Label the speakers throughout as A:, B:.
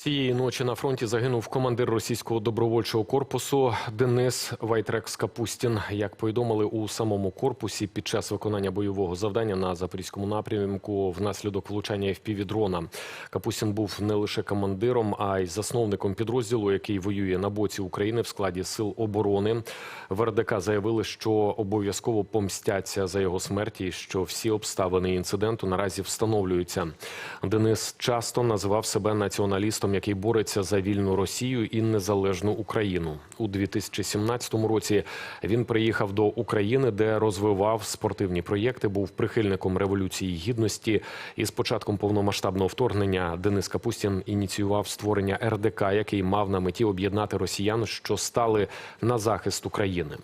A: Цієї ночі на фронті загинув командир російського добровольчого корпусу Денис Вайтрекс Капустін. Як повідомили у самому корпусі під час виконання бойового завдання на запорізькому напрямку внаслідок влучання fpv дрона Капустін був не лише командиром, а й засновником підрозділу, який воює на боці України в складі сил оборони. В РДК заявили, що обов'язково помстяться за його смерті, що всі обставини інциденту наразі встановлюються. Денис часто називав себе націоналістом, який бореться за вільну Росію і незалежну Україну. У 2017 році він приїхав до України, де розвивав спортивні проєкти, був прихильником революції гідності. І з початком повномасштабного вторгнення Денис Капустін ініціював створення РДК, який мав на меті об'єднати росіян, що стали на захист України.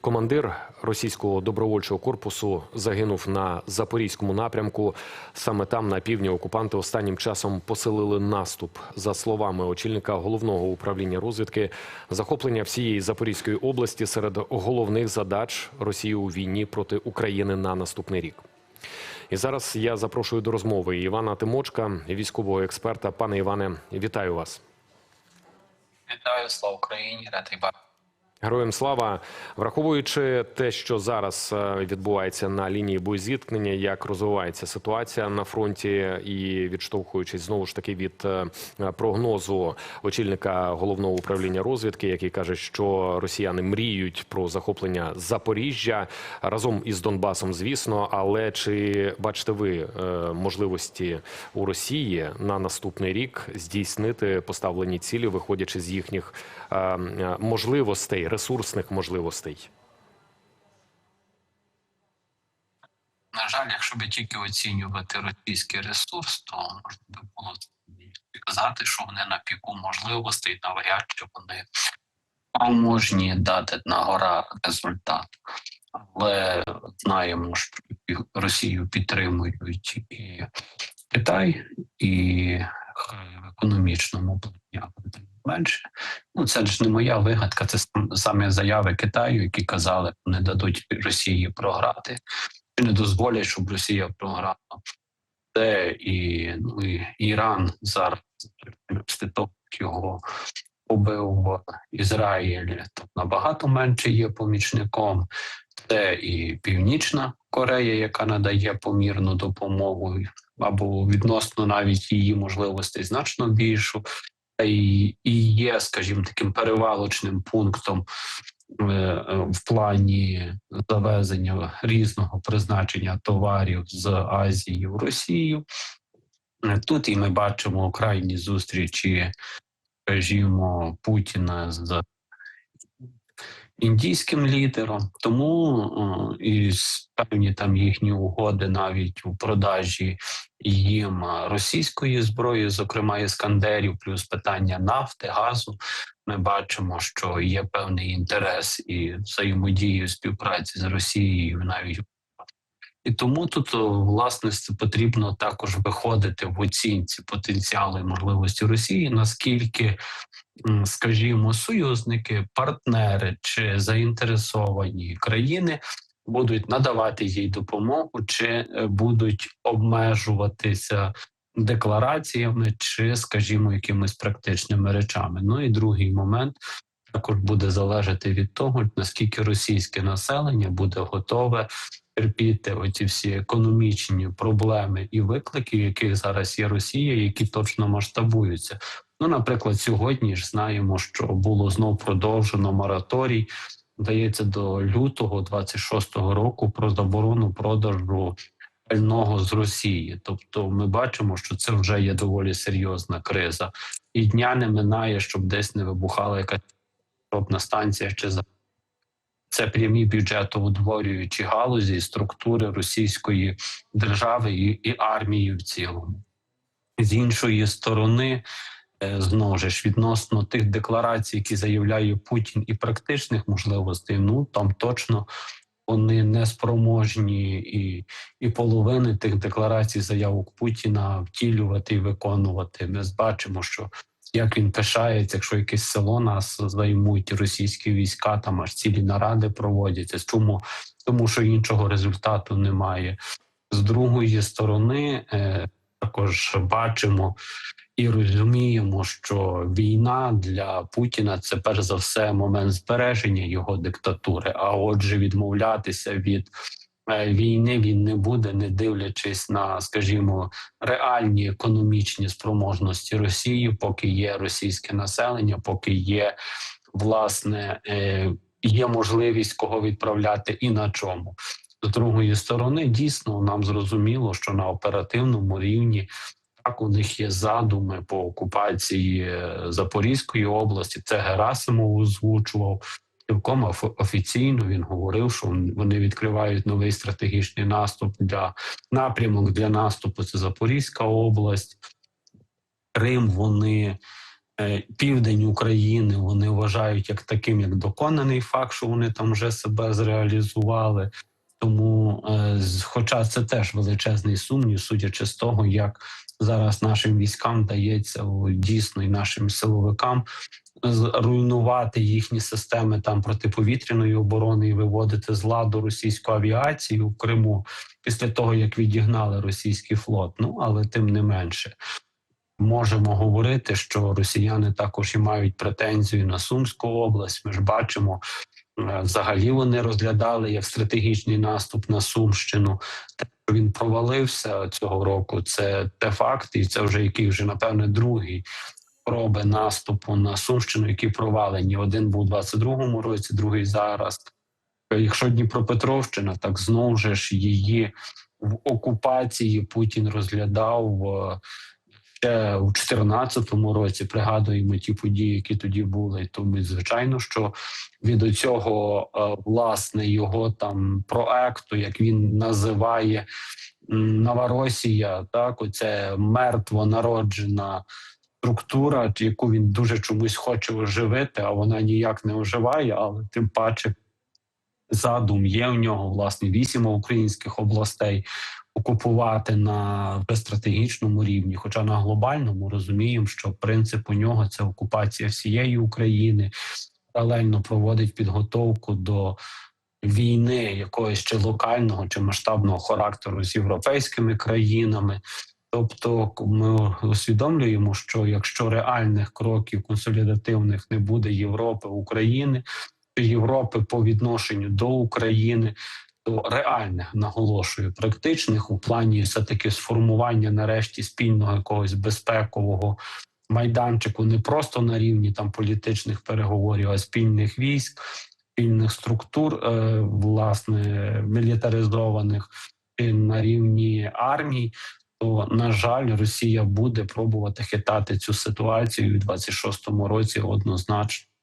A: Командир російського добровольчого корпусу загинув на запорізькому напрямку. Саме там на півдні окупанти останнім часом посилили наступ. За словами очільника головного управління розвідки, захоплення всієї Запорізької області серед головних задач Росії у війні проти України на наступний рік. І зараз я запрошую до розмови Івана Тимочка, військового експерта. Пане Іване, вітаю вас.
B: Вітаю, слава Україні, радий бачити.
A: Героям слава, враховуючи те, що зараз е, відбувається на лінії боєзіткнення, як розвивається ситуація на фронті, і відштовхуючись знову ж таки від е, прогнозу очільника головного управління розвідки, який каже, що росіяни мріють про захоплення Запоріжжя разом із Донбасом, звісно. Але чи бачите ви е, можливості у Росії на наступний рік здійснити поставлені цілі, виходячи з їхніх можливостей, ресурсних можливостей?
B: На жаль, якщо би тільки оцінювати російський ресурс, то можна би було сказати, що вони на піку можливостей, навряд чи вони спроможні дати на гора результат. Але знаємо, що Росію підтримують і Китай, і в економічному плані менше. Ну це ж не моя вигадка, це сам- саме заяви Китаю, які казали, не дадуть Росії програти, чи не дозволять, щоб Росія програла. Це і, ну, і Іран зараз того, його побив Ізраїль, то набагато менше є помічником. Це і Північна Корея, яка надає помірну допомогу, або відносно навіть її можливостей значно більшу, і, є, скажімо, таким перевалочним пунктом е, е, в плані завезення різного призначення товарів з Азії в Росію. Тут і ми бачимо крайні зустрічі, скажімо, Путіна з індійським лідером, тому е, і певні там їхні угоди навіть у продажі їм е, російської зброї, зокрема іскандерів, плюс питання нафти, газу. Ми бачимо, що є певний інтерес і взаємодії співпраці з Росією навіть. І тому тут власне потрібно також виходити в оцінці потенціалу і можливості Росії, наскільки скажімо, союзники, партнери чи заінтересовані країни будуть надавати їй допомогу, чи е, будуть обмежуватися деклараціями, чи, скажімо, якимись практичними речами. Ну і другий момент також буде залежати від того, наскільки російське населення буде готове терпіти оці всі економічні проблеми і виклики, яких зараз є Росія, які точно масштабуються. Ну, наприклад, сьогодні ж знаємо, що було знов продовжено мораторій, здається, до лютого 26-го року про заборону продажу пального з Росії. Тобто, ми бачимо, що це вже є доволі серйозна криза, і дня не минає, щоб десь не вибухала якась пробна станція чи за. Це прямі бюджетоутворюючі галузі структури російської держави і, і армії в цілому. З іншої сторони, е, знову ж відносно тих декларацій, які заявляє Путін, і практичних можливостей, ну там точно вони не спроможні і, і половини тих декларацій заявок Путіна втілювати і виконувати. Ми бачимо, що як він пишається, якщо якесь село нас займуть російські війська, там аж цілі наради проводяться. Чому? Тому що іншого результату немає. З другої сторони, е, також бачимо і розуміємо, що війна для Путіна це перш за все момент збереження його диктатури. А отже, відмовлятися від е, війни він не буде, не дивлячись на, скажімо, реальні економічні спроможності Росії, поки є російське населення, поки є власне е, є можливість кого відправляти і на чому. З другої сторони, дійсно нам зрозуміло, що на оперативному рівні так у них є задуми по окупації е, Запорізької області. Це Герасимов озвучував. Цілком оф- офіційно він говорив, що вони відкривають новий стратегічний наступ для напрямок для наступу. Це Запорізька область, Крим. Вони е, південь України вони вважають як таким, як доконаний факт, що вони там вже себе зреалізували. Тому, е, хоча це теж величезний сумнів, судячи з того, як зараз нашим військам дається дійсно і нашим силовикам з- руйнувати їхні системи там протиповітряної оборони і виводити з ладу російську авіацію в Криму після того, як відігнали російський флот. Ну але тим не менше. Можемо говорити, що росіяни також і мають претензію на Сумську область. Ми ж бачимо, е, взагалі вони розглядали як стратегічний наступ на Сумщину. Те, що він провалився цього року, це те факт, і це вже який вже напевне другий спроби наступу на Сумщину, які провалені. Один був у 22-му році, другий зараз. Якщо Дніпропетровщина, так знову ж її в окупації Путін розглядав е, ще у 2014 році. Пригадуємо ті події, які тоді були. Тому звичайно, що від цього е, власне його там проекту, як він називає Новоросія, так оце мертво народжена структура, яку він дуже чомусь хоче оживити, а вона ніяк не оживає, але тим паче задум є в нього власне вісім українських областей окупувати на стратегічному рівні, хоча на глобальному розуміємо, що принцип у нього це окупація всієї України, паралельно проводить підготовку до війни якогось чи локального чи масштабного характеру з європейськими країнами. Тобто ми усвідомлюємо, що якщо реальних кроків консолідативних не буде Європи України, Європи по відношенню до України, то реальних наголошую, практичних у плані все таки сформування нарешті спільного якогось безпекового майданчику, не просто на рівні там політичних переговорів, а спільних військ, спільних структур, е, власне мілітаризованих і на рівні армій. То на жаль, Росія буде пробувати хитати цю ситуацію у 26-му році однозначно.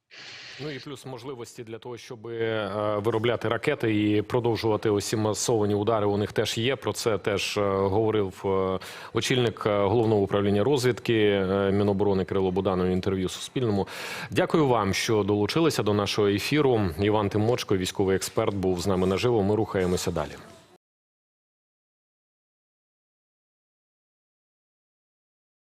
A: Ну і плюс можливості для того, щоб е, виробляти ракети і продовжувати усі масовані удари. У них теж є. Про це теж е, говорив е, очільник головного управління розвідки Міноборони Кирило Буданов інтерв'ю Суспільному. Дякую вам, що долучилися до нашого ефіру. Іван Тимочко, військовий експерт, був з нами наживо. Ми рухаємося далі.